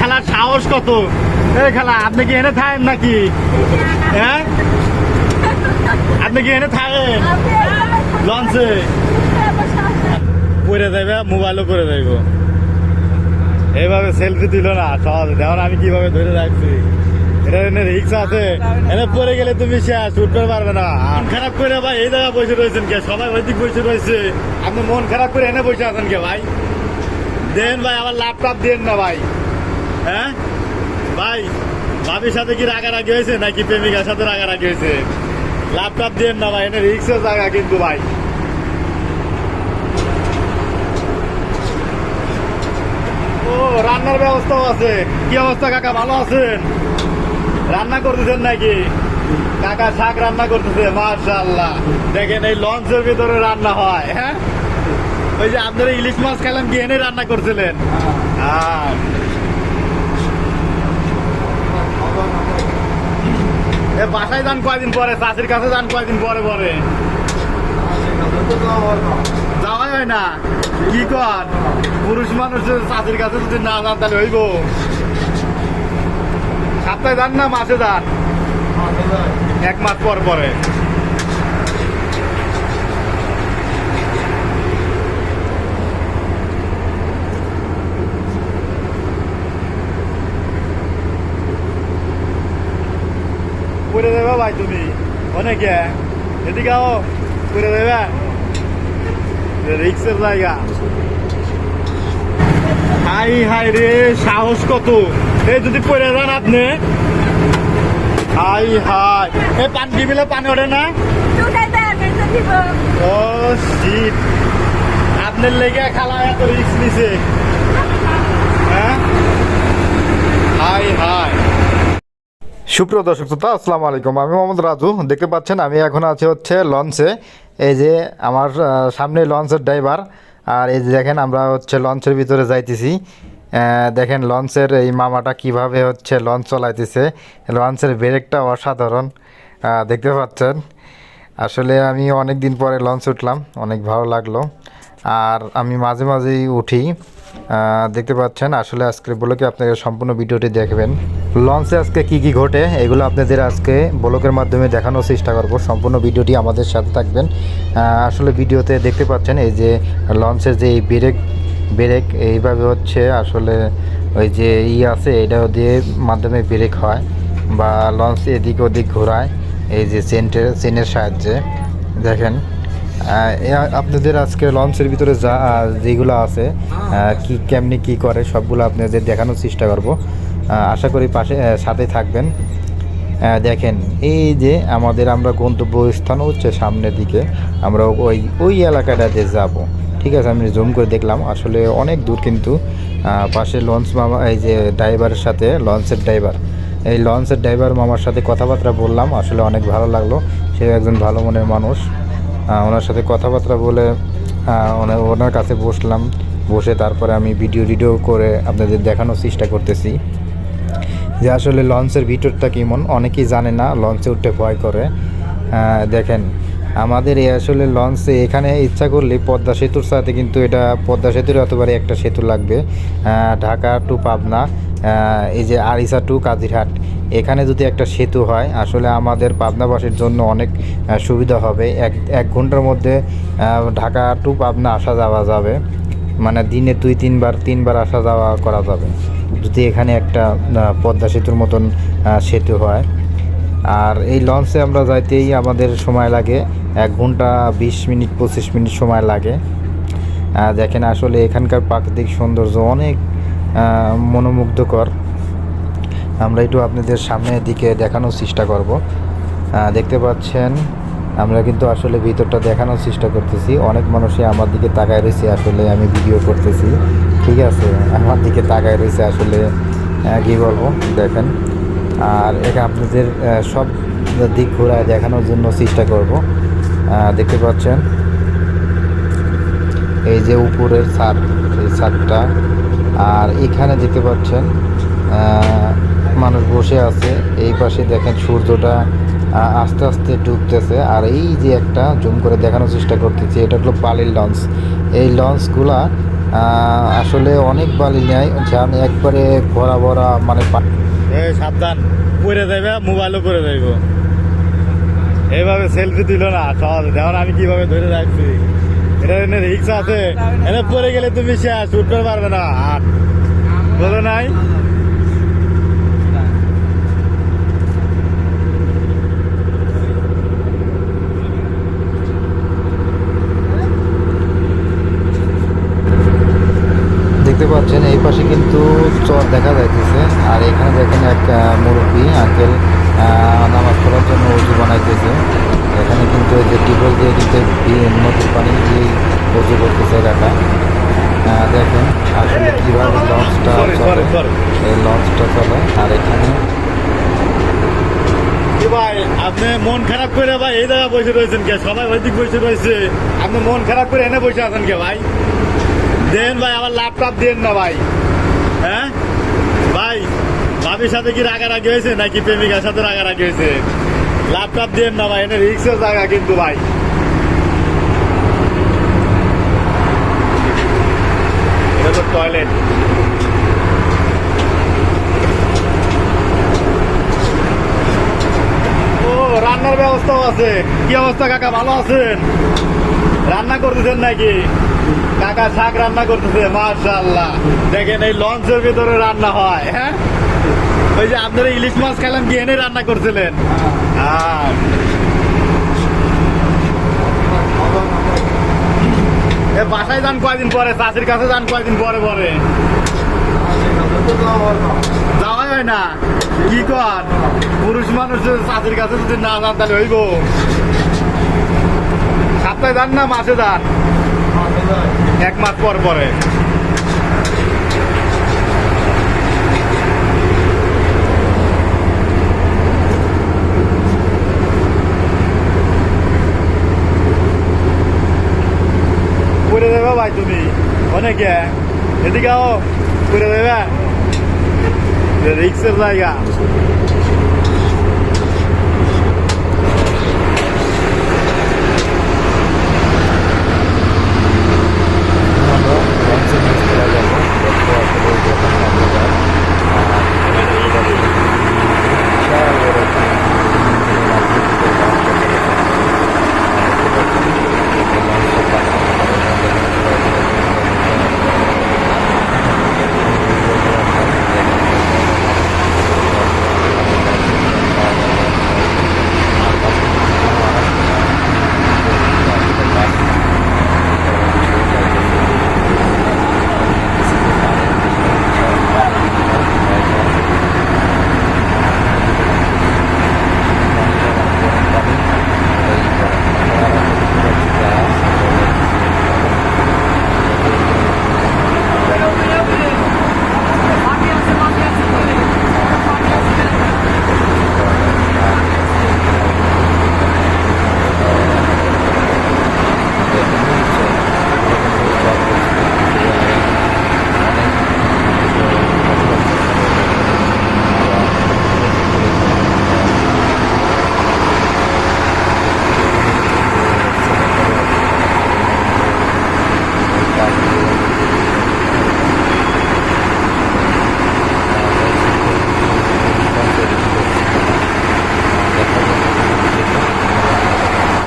খেলার সাহস কত? এই খেলা, আপনি কি এনে থাকেন নাকি? হ্যাঁ? আপনি কি এনে থাকেন? লঞ্চে? পরে দেবে মোবাইলও করে দেবো এইভাবে সেলফি দিল না সহজ দেখুন আমি কীভাবে ধরে রাখছি। এটা এনে রিক্স আছে। এনে পরে গেলে তুমি শেষ উঠতে পারবে না। খারাপ করে ভাই এই জায়গায় বসে রয়েছেন কে? সবাই ওইদিক বসে রয়েছে। আপনি মন খারাপ করে এনে বসে আছেন কে ভাই? দেন ভাই, আবার ল্যাপটপ দেন না ভাই। হ্যাঁ? ভাই ভাবির সাথে কি রাগারাগি হয়েছে নাকি প্রেমিকার সাথে রাগারাগি হয়েছে? ল্যাপটপ দেন না ভাই এনে রিক্সের জায়গা কিন্তু ভাই। ও রান্নার ব্যবস্থাও আছে। কি অবস্থা কাকা? ভালো আছেন? রান্না করতেছেন নাকি? কাকা শাক রান্না করতেছে মাশাআল্লাহ। দেখেন এই লঞ্চের ভিতরে রান্না হয় হ্যাঁ? ওই যে আপনারা ইলিশ মাছ খেলাম কি এনে রান্না করছিলেন? হ্যাঁ। বাসায় যান কয়দিন পরে? চাষির কাছে যান কয়দিন পরে পরে? যাওয়াই হয় না। কি কর? পুরুষ মানুষ চাষির কাছে যদি না যান, তাহলে হইব। সপ্তাহে যান না? মাসে যান? এক মাস পর পরে করে দেবে ভাই তুমি? অনেকে। এদিকে আও করে দেবে। রিক্সের জায়গা। হাই হাই রে, সাহস কত? এই যদি পড়ে যান আপনি। Hi hi. এই পান টিবিলে পানি ওঠে না? ও শীত আপনার লেগে খালা এত রিক্স নিছে। হ্যাঁ? Hi hi. সুপ্রিয় দর্শক শ্রোতা, আসসালামু আলাইকুম। আমি মোহাম্মদ রাজু। দেখতে পাচ্ছেন, আমি এখন আছি হচ্ছে লঞ্চে। এই যে আমার সামনে লঞ্চের ড্রাইভার। আর এই যে দেখেন, আমরা হচ্ছে লঞ্চের ভিতরে যাইতেছি। দেখেন, লঞ্চের এই মামাটা কীভাবে হচ্ছে লঞ্চ চলাইতেছে। লঞ্চের ব্রেকটা অসাধারণ। দেখতে পাচ্ছেন। আসলে আমি অনেক দিন পরে লঞ্চ উঠলাম, অনেক ভালো লাগল। আর আমি মাঝে মাঝেই উঠি। দেখতে পাচ্ছেন, আসলে আজকে ব্লকে আপনাকে সম্পূর্ণ ভিডিওটি দেখবেন। লঞ্চে আজকে কি কি ঘটে, এগুলো আপনাদের আজকে ব্লকের মাধ্যমে দেখানোর চেষ্টা করব। সম্পূর্ণ ভিডিওটি আমাদের সাথে থাকবেন। আসলে ভিডিওতে দেখতে পাচ্ছেন, এই যে লঞ্চের যে এই ব্রেক ব্রেক, এইভাবে হচ্ছে আসলে ওই যে ই আছে এটা দিয়ে মাধ্যমে ব্রেক হয় বা লঞ্চ এদিক ওদিক ঘোরায়, এই যে চেনটের চেনের সাহায্যে। দেখেন আপনাদের আজকে লঞ্চের ভিতরে যা যেগুলো আছে কি, কেমনি কি করে, সবগুলো আপনাদের দেখানোর চেষ্টা করব। আশা করি পাশে সাথে থাকবেন। দেখেন, এই যে আমাদের আমরা গন্তব্যস্থান হচ্ছে সামনের দিকে, আমরা ওই ওই এলাকাটাতে যাব। ঠিক আছে, আমি জুম করে দেখলাম। আসলে অনেক দূর কিন্তু পাশে লঞ্চ মামা, এই যে ড্রাইভারের সাথে, লঞ্চের ড্রাইভার। এই লঞ্চের ড্রাইভার মামার সাথে কথাবার্তা বললাম, আসলে অনেক ভালো লাগল। সে একজন ভালো মনের মানুষ। ওনার সাথে কথাবার্তা বলে ওনার কাছে বসলাম। বসে তারপরে আমি ভিডিও টিডিও করে আপনাদের দেখানোর চেষ্টা করতেছি। যে আসলে লঞ্চের ভিতরটা কেমন? অনেকেই জানে না, লঞ্চে উঠতে ভয় করে। দেখেন, আমাদের এই আসলে লঞ্চে এখানে ইচ্ছা করলে পদ্মা সেতুর সাথে কিন্তু এটা পদ্মা সেতুর এতবারে একটা সেতু লাগবে। ঢাকা টু পাবনা এই যে আরিসা টু কাজিরহাট। এখানে যদি একটা সেতু হয়, আসলে আমাদের পাবনাবাসীর জন্য অনেক সুবিধা হবে। এক এক ঘণ্টার মধ্যে ঢাকা টু পাবনা আসা যাওয়া যাবে। মানে দিনে দুই, তিনবার তিনবার আসা যাওয়া করা যাবে। যদি এখানে একটা পদ্মা সেতুর মতন সেতু হয়। আর এই লঞ্চে আমরা যাইতেই আমাদের সময় লাগে। এক ঘণ্টা, বিশ মিনিট, পঁচিশ মিনিট সময় লাগে। দেখেন আসলে এখানকার প্রাকৃতিক সৌন্দর্য অনেক মনোমুগ্ধকর। আমরা একটু আপনাদের সামনের দিকে দেখানোর চেষ্টা করব। দেখতে পাচ্ছেন, আমরা কিন্তু আসলে ভিতরটা দেখানোর চেষ্টা করতেছি। অনেক মানুষই আমার দিকে তাকায় রয়েছে আসলে, আমি ভিডিও করতেছি। ঠিক আছে, আমার দিকে তাকায় রয়েছে আসলে কী বলব, দেখেন। আর এখানে আপনাদের সব দিক ঘোরায় দেখানোর জন্য চেষ্টা করব। দেখতে পাচ্ছেন, এই যে উপরের ছাদ, এই ছাদটা। আর এখানে দেখতে পাচ্ছেন মানুষ বসে আছে, এই পাশে দেখেন সূর্যটা আস্তে আস্তে ডুবতেছে। আর এই যে একটা জুম করে দেখানোর চেষ্টা করতেছি, এটা হলো পালির লঞ্চ। এই লঞ্চগুলা আসলে অনেক বালি নেয় যান একবারে ভরা ভরা মানে সাবধান। পরে যাবে মোবাইলও করে যাইব। এইভাবে সেলফি দিল না, সহজে। দেখুন আমি কীভাবে ধরে রাখছি। এটা এনে রিক্স আছে। এনে পরে গেলে তুমি শেষ উঠতে পারবে না। আর বলে নাই দেখতে পাচ্ছেন এই পাশে কিন্তু চর দেখা যাইতেছে আর এখানে দেখেন এক আহ, মুরব্বী আঙ্কেল আহ, নামাজ পড়ার জন্য উজু বানাইতেছে এখানে কিন্তু এই যে এই নদীর পানি দিয়ে উজু করতেছে আহ, দেখেন আসলে কীভাবে লঞ্চটা চলে. এই লঞ্চটা চলে আর এখানে ভাই আপনি মন খারাপ করে ভাই এই জায়গায় বসে রয়েছেন কে? সবাই ওইদিক বসে রয়েছে। আপনি মন খারাপ করে এনে বসে আছেন কে ভাই? দেন ভাই আমার ল্যাপটপ দেন না ভাই। হ্যাঁ? ভাই ভাবির সাথে কি রাগারাগি হয়েছে নাকি প্রেমিকার সাথে রাগারাগি হয়েছে? ল্যাপটপ দেন না ভাই এনে রিক্সের জায়গা কিন্তু ভাই। তো টয়লেট ও রান্নার ব্যবস্থাও আছে। কি অবস্থা কাকা? ভালো আছেন? রান্না করতেছেন নাকি? কাকা শাক রান্না করতেছে মাশাআল্লাহ। দেখেন এই লঞ্চের ভিতরে রান্না হয় হ্যাঁ? ওই যে আপনারা ইলিশ মাছ খেলাম কি এনে রান্না করছিলেন? হ্যাঁ। বাসায় যান কয়দিন পরে, চাষির কাছে যান কয়দিন পরে পরে। যাওয়া হয় না। কি কর? পুরুষ মানুষ চাষির কাছে যদি না যান, তাহলে হইব। সপ্তাহে যান না, মাসে যান? এক মাস পর পরে করে দেবে ভাই তুমি অনেকে। এদিকে আও করে দেবে। রিক্সের জায়গা। আমরা লঞ্চে